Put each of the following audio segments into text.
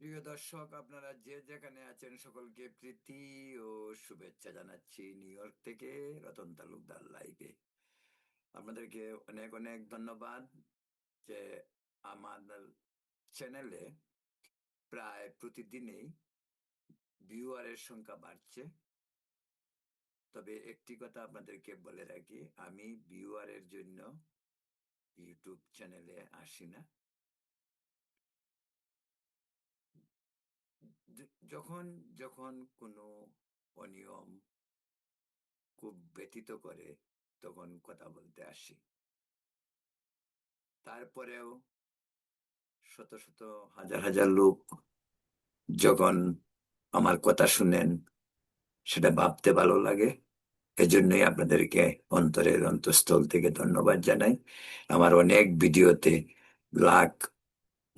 প্রিয় দর্শক, আপনারা যে যেখানে আছেন, সকলকে প্রীতি ও শুভেচ্ছা জানাচ্ছি নিউ ইয়র্ক থেকে রতন তালুকদার লাইভে। আপনাদেরকে অনেক অনেক ধন্যবাদ যে আমাদের চ্যানেলে প্রায় প্রতিদিনই ভিউয়ারের সংখ্যা বাড়ছে। তবে একটি কথা আপনাদেরকে বলে রাখি, আমি ভিউয়ারের জন্য ইউটিউব চ্যানেলে আসি না। যখন যখন কোনো অনিয়ম খুব ব্যতীত করে, তখন কথা বলতে আসি। তারপরেও শত শত, হাজার হাজার লোক যখন আমার কথা শুনেন, সেটা ভাবতে ভালো লাগে। এজন্যই আপনাদেরকে অন্তরের অন্তঃস্থল থেকে ধন্যবাদ জানাই। আমার অনেক ভিডিওতে লাখ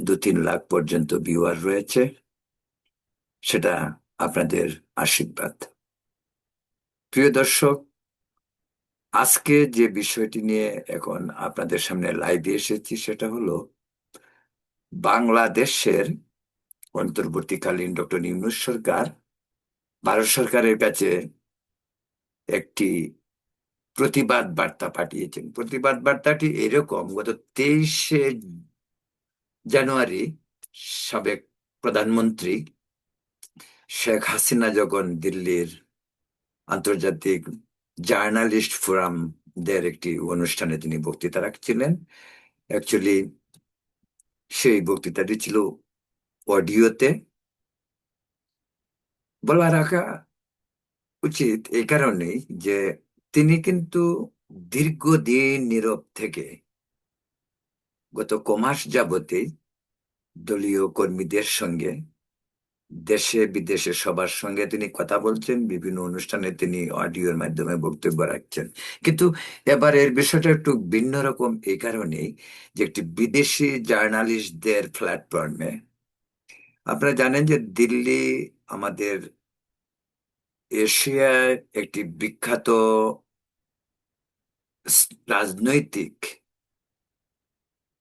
দু তিন লাখ পর্যন্ত ভিউয়ার রয়েছে। সেটা আপনাদের আশীর্বাদ। প্রিয় দর্শক, আজকে যে বিষয়টি নিয়ে এখন আপনাদের সামনে লাইভে এসেছি সেটা হলো বাংলাদেশের অন্তর্বর্তীকালীন ডক্টর ইউনুস সরকার, ভারত সরকারের কাছে একটি প্রতিবাদ বার্তা পাঠিয়েছেন। প্রতিবাদ বার্তাটি এরকম, গত তেইশে জানুয়ারি সাবেক প্রধানমন্ত্রী শেখ হাসিনা যখন দিল্লির আন্তর্জাতিক জার্নালিস্ট ফোরাম দের একটি অনুষ্ঠানে তিনি বক্তৃতা রাখছিলেন অ্যাকচুয়ালি সেই বক্তৃতাটি ছিল অডিওতে। বলা রাখা উচিত এই কারণেই যে তিনি কিন্তু দীর্ঘদিন নীরব থেকে গত কমাস যাবতে দলীয় কর্মীদের সঙ্গে দেশে, বিদেশে সবার সঙ্গে তিনি কথা বলছেন, বিভিন্ন অনুষ্ঠানে তিনি অডিওর মাধ্যমে বক্তব্য রাখছেন। কিন্তু এবার এর বিষয়টা একটু ভিন্ন রকম এই কারণেই যে একটি বিদেশি জার্নালিস্টদের প্ল্যাটফর্মে আপনারা জানেন যে দিল্লি আমাদের এশিয়ার একটি বিখ্যাত রাজনৈতিক,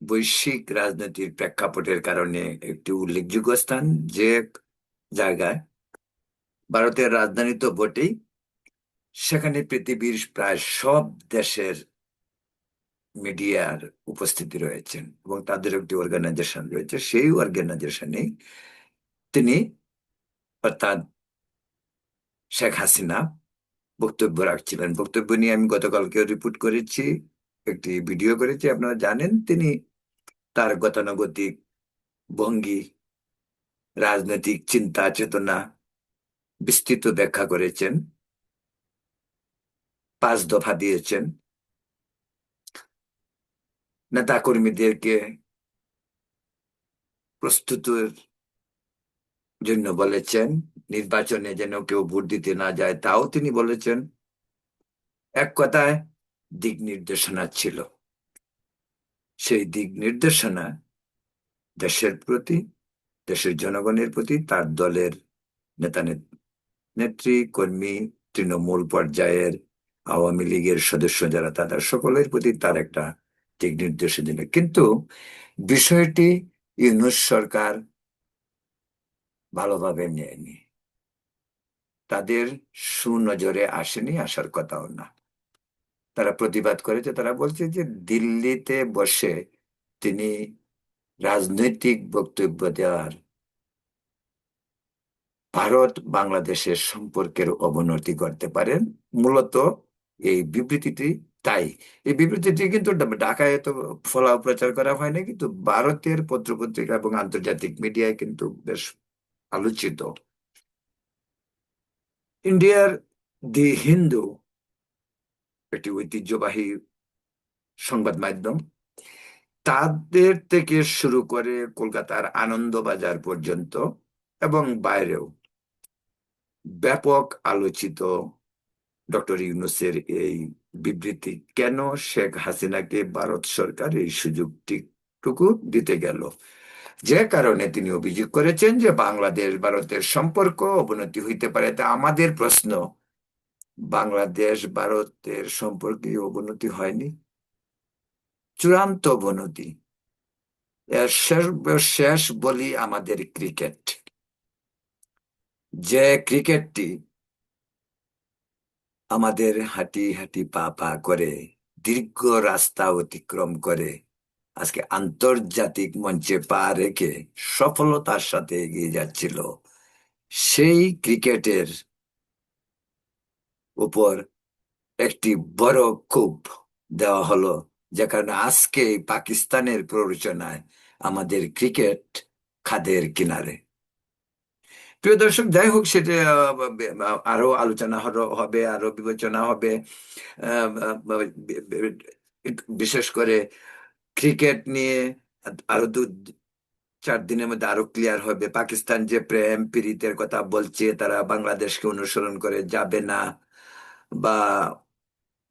বৈশ্বিক রাজনীতির প্রেক্ষাপটের কারণে একটি উল্লেখযোগ্য স্থান যে জায়গায়। ভারতের রাজধানী তো বটেই। সেখানে পৃথিবীর প্রায় সব দেশের মিডিয়ার উপস্থিতি রয়েছেন এবং তাদের একটি অর্গানাইজেশন রয়েছে। সেই অর্গানাইজেশনে তিনি অর্থাৎ শেখ হাসিনা বক্তব্য রাখছিলেন। বক্তব্য নিয়ে আমি গতকালকে রিপোর্ট করেছি, একটি ভিডিও করেছি, আপনারা জানেন। তিনি তার গতানুগতিক ভঙ্গি রাজনৈতিক চিন্তা, চেতনা বিস্তৃত ব্যাখ্যা করেছেন, পাঁচ দফা দিয়েছেন। নেতা কর্মীদেরকে প্রস্তুতের জন্য বলেছেন, নির্বাচনে যেন কেউ ভোট দিতে না যায় তাও তিনি বলেছেন। এক কথায়, দিক নির্দেশনা ছিল। সেই দিক নির্দেশনা দেশের প্রতি দেশের জনগণের প্রতি তার দলের নেতা নেত্রী, কর্মী, তৃণমূল পর্যায়ের আওয়ামী লীগের সদস্য যারা, তাদের সকলের প্রতি তার একটা দিক নির্দেশ দিল। কিন্তু বিষয়টি ইউনুস সরকার ভালোভাবে নেয়নি। তাদের সুনজরে আসেনি, আসার কথাও না। তারা প্রতিবাদ করেছে, তারা বলছে যে দিল্লিতে বসে তিনি রাজনৈতিক বক্তব্য দেওয়ার ভারত বাংলাদেশের সম্পর্কের অবনতি করতে পারেন মূলত এই বিবৃতিটি তাই। এই বিবৃতিটি কিন্তু ঢাকায় তো ফলাও প্রচার করা হয়নি কিন্তু ভারতের পত্রপত্রিকা এবং আন্তর্জাতিক মিডিয়ায় কিন্তু বেশ আলোচিত। ইন্ডিয়ার দি হিন্দু, একটি ঐতিহ্যবাহী সংবাদ মাধ্যম তাদের থেকে শুরু করে কলকাতার আনন্দবাজার পর্যন্ত এবং বাইরেও ব্যাপক আলোচিত ডক্টর ইউনুসের এই বিবৃতি, কেন শেখ হাসিনাকে ভারত সরকার এই সুযোগটিটুকু দিতে গেল? যে কারণে তিনি অভিযোগ করেছেন যে বাংলাদেশ ভারতের সম্পর্ক অবনতি হইতে পারে তা আমাদের প্রশ্ন। বাংলাদেশ ভারতের সম্পর্কে অবনতি হয়নি। চূড়ান্ত অবনতি এর বলি আমাদের ক্রিকেট যে ক্রিকেটটি আমাদের হাঁটি হাঁটি পা পা করে, দীর্ঘ রাস্তা অতিক্রম করে, আজকে আন্তর্জাতিক মঞ্চে পা রেখে সফলতার সাথে এগিয়ে যাচ্ছিল, সেই ক্রিকেটের উপর একটি বড় কূপ দেওয়া হলো। যে কারণে আজকে পাকিস্তানের প্ররোচনায় আমাদের ক্রিকেট খাদের কিনারে। প্রিয় দর্শক, যাই হোক, সেটা আরও আলোচনা হবে, আরও বিবেচনা হবে। বিশেষ করে ক্রিকেট নিয়ে আরও দু, চার দিনের মধ্যে আরও ক্লিয়ার হবে। পাকিস্তান যে প্রেম প্রীতির কথা বলছে, তারা বাংলাদেশকে অনুসরণ করে যাবে না, বা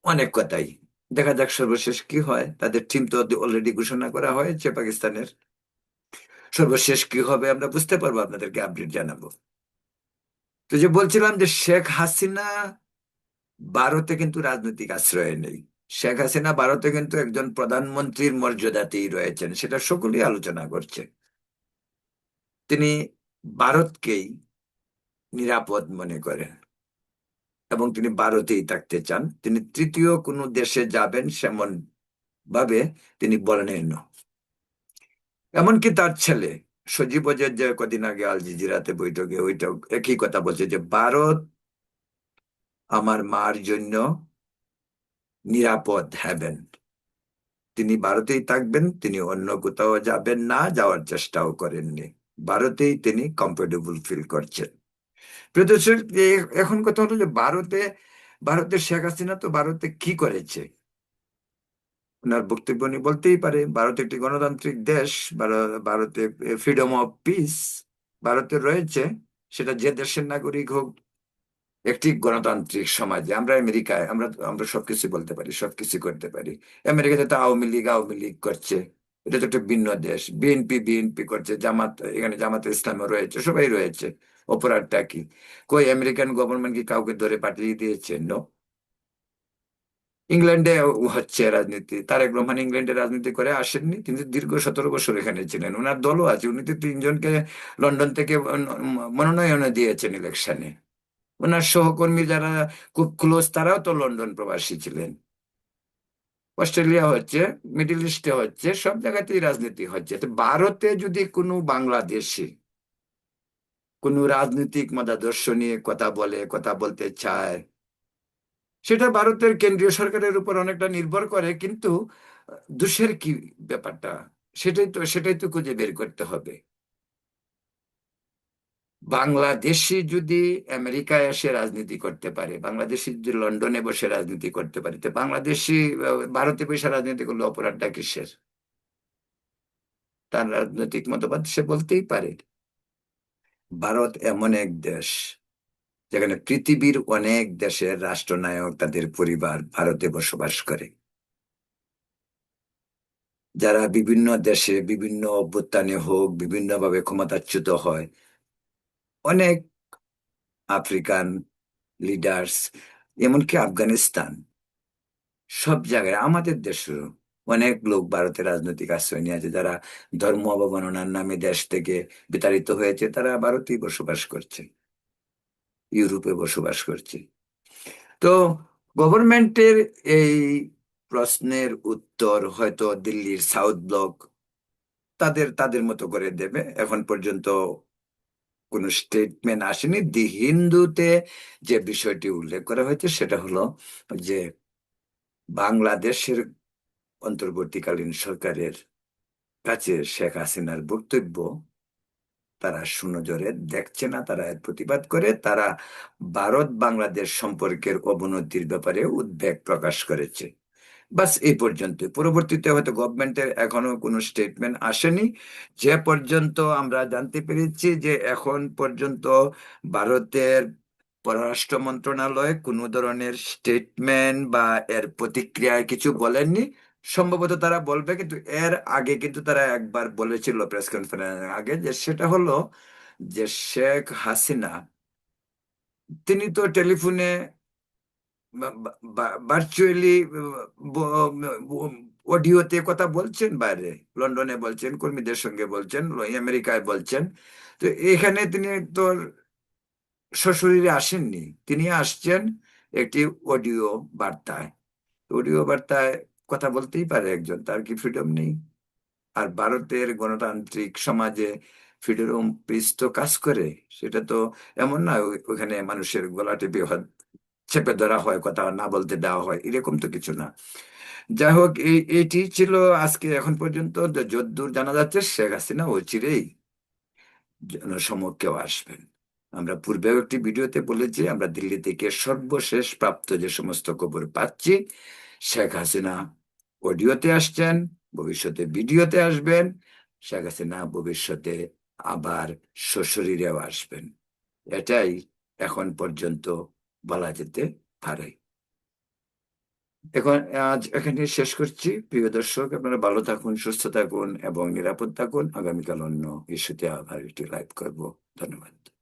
অনেক কথাই। দেখা যাক সর্বশেষ কি হয়। তাদের টিম তো অলরেডি ঘোষণা করা হয়েছে পাকিস্তানের। সর্বশেষ কি হবে আমরা বুঝতে পারব, আপনাদেরকে আপডেট জানাব। তো যে বলছিলাম যে শেখ হাসিনা ভারতে কিন্তু রাজনৈতিক আশ্রয় নেই। শেখ হাসিনা ভারতে কিন্তু একজন প্রধানমন্ত্রীর মর্যাদাতেই রয়েছেন, সেটা সকলেই আলোচনা করছে। তিনি ভারতকেই নিরাপদ মনে করেন। এবং তিনি ভারতেই থাকতে চান। তিনি তৃতীয় কোনো দেশে যাবেন সেমন ভাবে তিনি বলেন এমনকি তার ছেলে সজীব যে কদিন আগে আল জিজিরাতে বৈঠকে ওইটা একই কথা বলছে যে, ভারত আমার মার জন্য নিরাপদ হ্যাবেন তিনি ভারতেই থাকবেন, তিনি অন্য কোথাও যাবেন না, যাওয়ার চেষ্টাও করেননি। ভারতেই তিনি কমফোর্টেবল ফিল করছেন। প্রিয় এখন কথা হলো যে ভারতে, ভারতের শেখ হাসিনা তো ভারতে কি করেছে? ওনার বক্তব্য উনি বলতেই পারে, ভারত একটি গণতান্ত্রিক দেশ ভার- ভারতে ফ্রিডম অফ পিস ভারতে রয়েছে, সেটা যে দেশের নাগরিক হোক, একটি গণতান্ত্রিক সমাজে। আমরা আমেরিকায়, আমরা আমরা সবকিছু বলতে পারি, সবকিছু করতে পারি। আমেরিকাতে তো আওয়ামী লীগ আওয়ামী লীগ করছে। এটা তো একটা ভিন্ন দেশ। বিএনপি বিএনপি করছে, জামাত, এখানে জামাত ইসলামও রয়েছে, সবাই রয়েছে। অপরাধটা কি? কই আমেরিকান গভর্নমেন্ট কি কাউকে ধরে পাঠিয়ে দিয়েছে? নো ইংল্যান্ডে হচ্ছে রাজনীতি। তারেক রহমান ইংল্যান্ডে রাজনীতি করে আসেননি তিনি দীর্ঘ সতেরো বছর এখানে ছিলেন। ওনার দলও আছে, উনি তো তিনজনকে লন্ডন থেকে মনোনয়ন দিয়েছেন ইলেকশনে ওনার সহকর্মী যারা খুব ক্লোজ তারাও তো লন্ডন প্রবাসী ছিলেন। অস্ট্রেলিয়া হচ্ছে, মিডিল ইস্টে হচ্ছে, সব জায়গাতেই রাজনীতি হচ্ছে। তো ভারতে যদি কোনো বাংলাদেশি কোনো রাজনৈতিক মতাদর্শ নিয়ে কথা বলে, কথা বলতে চায়। সেটা ভারতের কেন্দ্রীয় সরকারের উপর অনেকটা নির্ভর করে, কিন্তু, দোষের কি ব্যাপারটা? সেটাই তো সেটাই তো খুঁজে বের করতে হবে। বাংলাদেশি যদি আমেরিকায় এসে রাজনীতি করতে পারে, বাংলাদেশি যদি লন্ডনে বসে রাজনীতি করতে পারে, তো বাংলাদেশি ভারতে বসে রাজনীতি করলে অপরাধটা কিসের? তার রাজনৈতিক মতবাদ সে বলতেই পারে। ভারত এমন এক দেশ যেখানে পৃথিবীর অনেক দেশের রাষ্ট্রনায়ক তাদের পরিবার ভারতে বসবাস করে। যারা বিভিন্ন দেশে বিভিন্ন অভ্যুত্থানে হোক, বিভিন্নভাবে ক্ষমতাচ্যুত হয়, অনেক আফ্রিকান লিডার্স এমনকি আফগানিস্তান, সব জায়গায়, আমাদের দেশেও অনেক লোক ভারতে রাজনৈতিক আশ্রয় নিয়েছে যারা ধর্ম অবমাননার নামে দেশ থেকে বিতাড়িত হয়েছে তারা ভারতেই বসবাস করছে ইউরোপে বসবাস করছে তো গভর্নমেন্টের এই প্রশ্নের উত্তর হয়তো দিল্লির সাউথ ব্লক তাদের তাদের মতো করে দেবে এখন পর্যন্ত কোনো স্টেটমেন্ট আসেনি দি হিন্দুতে যে বিষয়টি উল্লেখ করা হয়েছে সেটা হলো যে বাংলাদেশের অন্তর্বর্তীকালীন সরকারের কাছে শেখ হাসিনার বক্তব্য, তারা সুনজরে দেখছে না, তারা এর প্রতিবাদ করে, তারা ভারত বাংলাদেশ সম্পর্কের অবনতির ব্যাপারে উদ্বেগ প্রকাশ করেছে। বাস এই পর্যন্ত। পরবর্তীতে হয়তো গভর্নমেন্টের এখনও কোনো স্টেটমেন্ট আসেনি। যে পর্যন্ত আমরা জানতে পেরেছি যে এখন পর্যন্ত ভারতের পররাষ্ট্র মন্ত্রণালয় কোনো ধরনের স্টেটমেন্ট বা এর প্রতিক্রিয়ায় কিছু বলেননি। সম্ভবত তারা বলবে, কিন্তু এর আগে কিন্তু তারা একবার বলেছিল প্রেস কনফারেন্সের আগে যে সেটা হলো যে শেখ হাসিনা, তিনি তো টেলিফোনে ভার্চুয়ালি অডিওতে কথা বলছেন বাইরে, লন্ডনে বলছেন, কর্মীদের সঙ্গে বলছেন আমেরিকায় বলছেন। তো এখানে তিনি তোর সশরীরে আসেননি, তিনি আসছেন একটি অডিও বার্তায়। অডিও বার্তায় কথা বলতেই পারে একজন, তার কি ফ্রিডম নেই? আর ভারতের গণতান্ত্রিক সমাজে ফ্রিডম পিস তো কাজ করে, সেটা তো এমন না ওখানে মানুষের গলা টিপে চেপে ধরা হয়, কথা না বলতে দেওয়া হয়, এরকম তো কিছু না। যাই হোক, এই এটি ছিল আজকে, এখন পর্যন্ত যদ্দূর জানা যাচ্ছে, শেখ হাসিনা ও চিরেই জনসমক্ষেও আসবেন। আমরা পূর্বেও একটি ভিডিওতে বলেছি, আমরা দিল্লি থেকে সর্বশেষ প্রাপ্ত যে সমস্ত খবর পাচ্ছি শেখ হাসিনা অডিওতে আসছেন, ভবিষ্যতে ভিডিওতে আসবেন, শেখ হাসিনা ভবিষ্যতে আবার সশরীরেও আসবেন। এটাই এখন পর্যন্ত বলা যেতে পারে। এখন আজ এখানে শেষ করছি। প্রিয় দর্শক, আপনারা ভালো থাকুন, সুস্থ থাকুন এবং নিরাপদ থাকুন। আগামীকাল অন্য ইস্যুতে আবার একটি লাইভ করব। ধন্যবাদ।